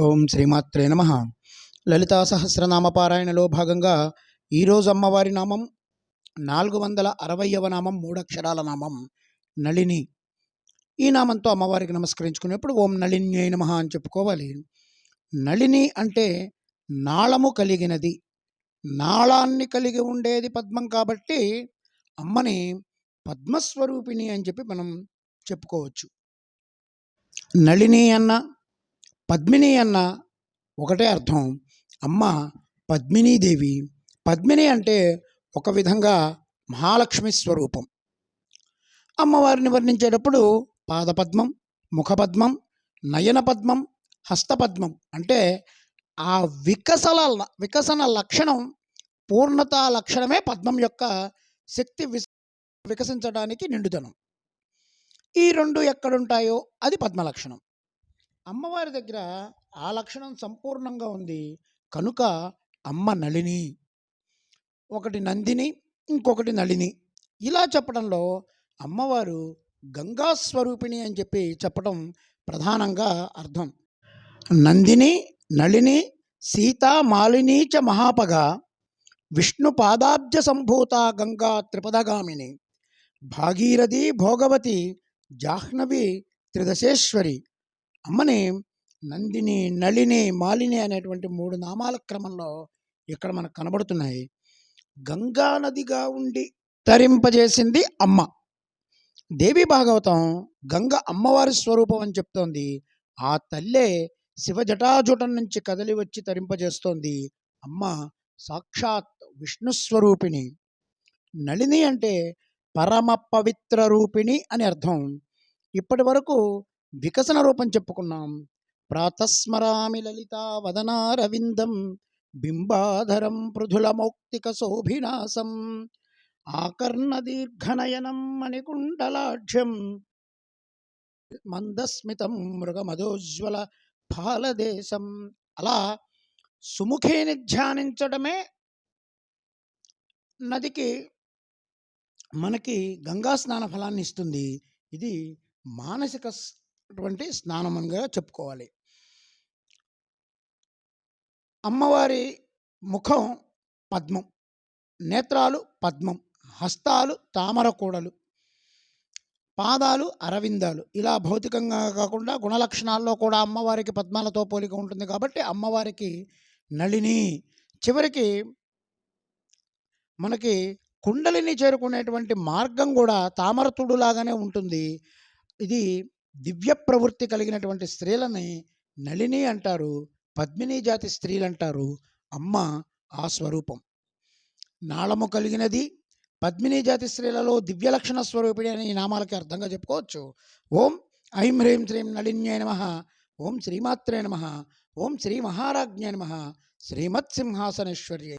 ఓం శ్రీమాత్రే నమ. లలితా సహస్రనామ పారాయణలో భాగంగా ఈరోజు అమ్మవారి నామం నాలుగు వందల అరవయవ నామం మూడక్షరాల నామం నళిని. ఈ నామంతో అమ్మవారికి నమస్కరించుకునేప్పుడు ఓం నళిన్యై నమ అని చెప్పుకోవాలి. నళిని అంటే నాళము కలిగినది. నాళాన్ని కలిగి ఉండేది పద్మం కాబట్టి అమ్మని పద్మస్వరూపిణి అని చెప్పి మనం చెప్పుకోవచ్చు. నళిని అన్న పద్మిని అన్న ఒకటే అర్థం. అమ్మ పద్మినీదేవి పద్మిని అంటే ఒక విధంగా మహాలక్ష్మి స్వరూపం. అమ్మవారిని వర్ణించేటప్పుడు పాదపద్మం ముఖపద్మం నయన పద్మం హస్తపద్మం అంటే ఆ వికసల వికసన లక్షణం పూర్ణత లక్షణమే పద్మం యొక్క శక్తి విస్ వికసించడానికి నిండుదనం. ఈ రెండు ఎక్కడుంటాయో అది పద్మ లక్షణం అమ్మవారి దగ్గర ఆ లక్షణం సంపూర్ణంగా ఉంది. కనుక అమ్మ నళిని ఒకటి నందిని ఇంకొకటి నళిని. ఇలా చెప్పడంలో అమ్మవారు గంగా స్వరూపిణి అని చెప్పి చెప్పడం ప్రధానంగా అర్థం. నందిని నళిని సీత మాలిని చ మహాపగ విష్ణు పాదాబ్జ సంభూత గంగా త్రిపదగామిని భాగీరథి భోగవతి జాహ్నవి త్రిదశేశ్వరి అమ్మని నందిని నళిని మాలిని అనేటువంటి మూడు నామాల క్రమంలో ఇక్కడ మనకు కనబడుతున్నాయి. గంగా నదిగా ఉండి తరింపజేసింది అమ్మ. దేవి భాగవతం గంగ అమ్మవారి స్వరూపం అని చెప్తోంది. ఆ తల్లే శివజటాజుటం నుంచి కదలి వచ్చి తరింపజేస్తోంది అమ్మ సాక్షాత్ విష్ణు స్వరూపిణి. నళిని అంటే పరమ పవిత్ర రూపిణి అని అర్థం. ఇప్పటి వరకు వికసన రూపం చెప్పుకున్నాం. ప్రాతస్మరామి లలిత వదనారవిందం బింబాధరం పృథులమౌక్తిక శోభినాసం ఆకర్ణ దీర్ఘనయనం మణికుండలాఢ్యం మందస్మితం మృగమధోజ్వల ఫాలదేశం. అలా సుముఖేని ధ్యానించడమే నదికి మనకి గంగా స్నాన ఫలాన్ని ఇస్తుంది. ఇది మానసిక అటువంటి స్నానముగా చెప్పుకోవాలి. అమ్మవారి ముఖం పద్మం నేత్రాలు పద్మం హస్తాలు తామర కూడలు పాదాలు అరవిందాలు. ఇలా భౌతికంగా కాకుండా గుణలక్షణాల్లో కూడా అమ్మవారికి పద్మాలతో పోలిక ఉంటుంది కాబట్టి అమ్మవారికి నళిని. చివరికి మనకి కుండలిని చేరుకునేటువంటి మార్గం కూడా తామరతుడులాగానే ఉంటుంది. ఇది దివ్య ప్రవృత్తి కలిగినటువంటి స్త్రీలని నళిని అంటారు పద్మిని జాతి స్త్రీలు అంటారు అమ్మ ఆ స్వరూపం. నాళము కలిగినది పద్మిని జాతి స్త్రీలలో దివ్య లక్షణ స్వరూపిణి అనే ఈ నామాలకి అర్థంగా చెప్పుకోవచ్చు. ఓం ఐం హ్రీం శ్రీం నళిన్యై నమ ఓం శ్రీమాత్రే నమ ఓం శ్రీ మహారాజ్ఞే నమ శ్రీమత్ సింహాసనేశ్వర్యే.